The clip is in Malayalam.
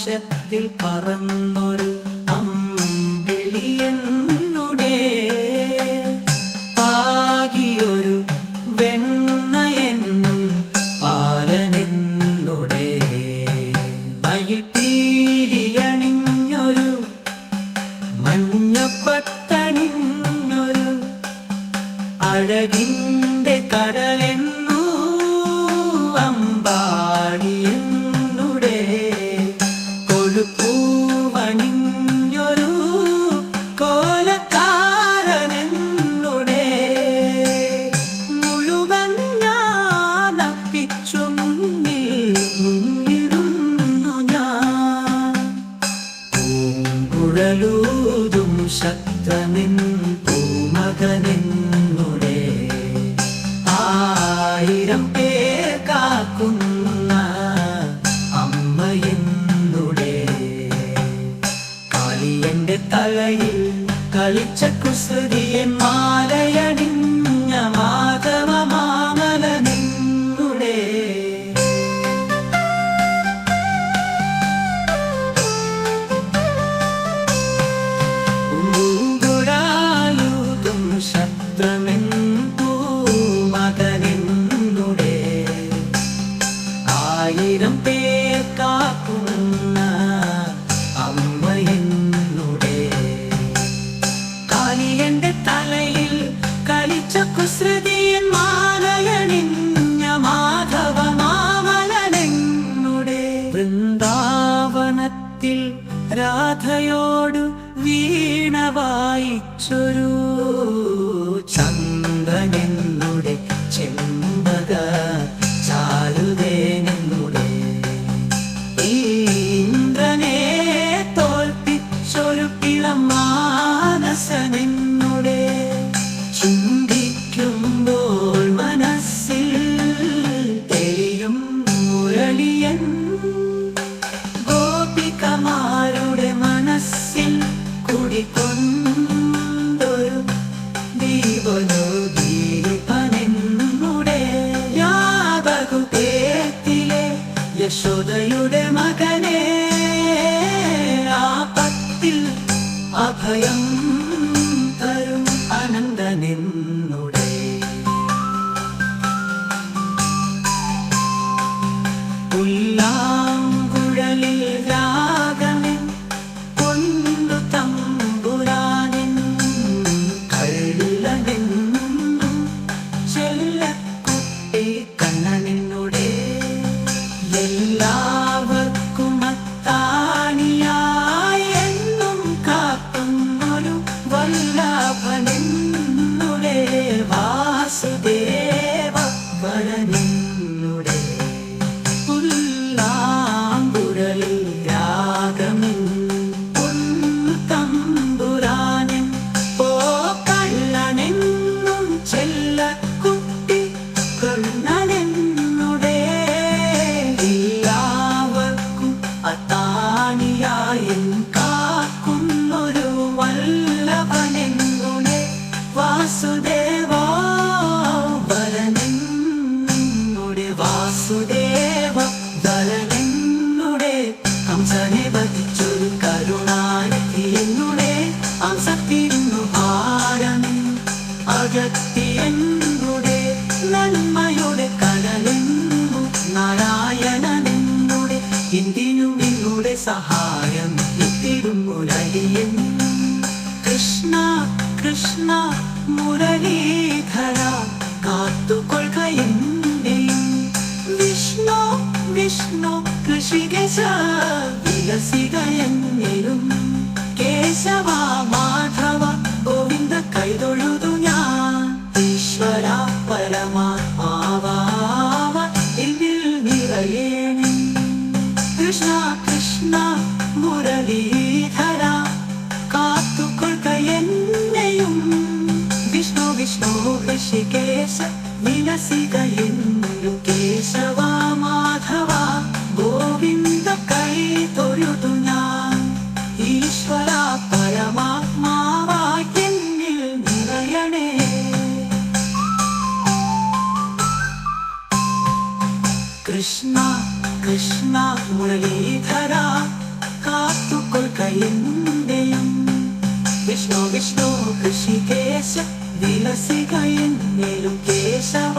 ആകാശത്തിൽ പറന്നൊരു അമ്പിളിയെന്നുടെ പാകിയൊരു വെണ്ണയെന്നും പാലനെന്നുടെ മയിൽപ്പീലിയണിഞ്ഞൊരു മഞ്ഞപ്പത്തണിഞ്ഞൊരു അഴകിന്റെ പൂങ്കുഴലൂതും ശക്തനിൻ മുടേ ആയിരം വായിച്ചൊരു ചന്ദനെന്നുടെ ചെമ്പക ചാരുതേനെന്നുടെ ഇന്ദ്രനെ തോൽപ്പിച്ചൊരു പിളമാനസനെന്നുടെ ചിന്തിക്കുമ്പോൾ മനസ്സിൽ തെളിയും മുരളിയൻ യശോദയുടെ മകനെ ആപത്തിൽ അഭയം തരും അനന്തനെന്നുടെ. പുല്ലാങ്കുഴലിൽ രാഗമെൻ കൊണ്ടു തമ്പുരാനിൻ കള്ളനെന്നും ചെല്ലക്കുട്ടി കണ്ണനെന്നുടെ Và 你 ഹംസത്തിരുന്നു ഭാരമേ അകത്തിയെന്നുടെ നന്മയുടെ കടലെന്നു നാരായണനെന്നുടെ എന്തിനും നിന്നുടെ സഹായം എത്തിടുമുരളിയൻ കൃഷ്ണ കൃഷ്ണ മുരളീധര കാത്തുകൊള്ളുക എന്നെയും വിഷ്ണു വിഷ്ണു കൃഷികേശ വികസിക എന്നിലും കേശവ മാധവ ഗോവിന്ദ കൈതൊഴുതു ഞാൻ. ഈശ്വര പരമാത്മാവാവ. എന്നിൽ നിറയേണി കൃഷ്ണ കൃഷ്ണ മുരളീധര കാത്തുകൊൾക്ക എന്നെയും. വിഷ്ണു വിഷ്ണു ഋഷികേശ വിലസിക എന്നു കേശവ. കൃഷ്ണ കൃഷ്ണ മുരളീധര കാത്തുകൊൽക്കയെന്നുണ്ടെയും വിഷ്ണു വിഷ്ണു കൃഷികേശ വിലസികയെന്നേലും കേശവ.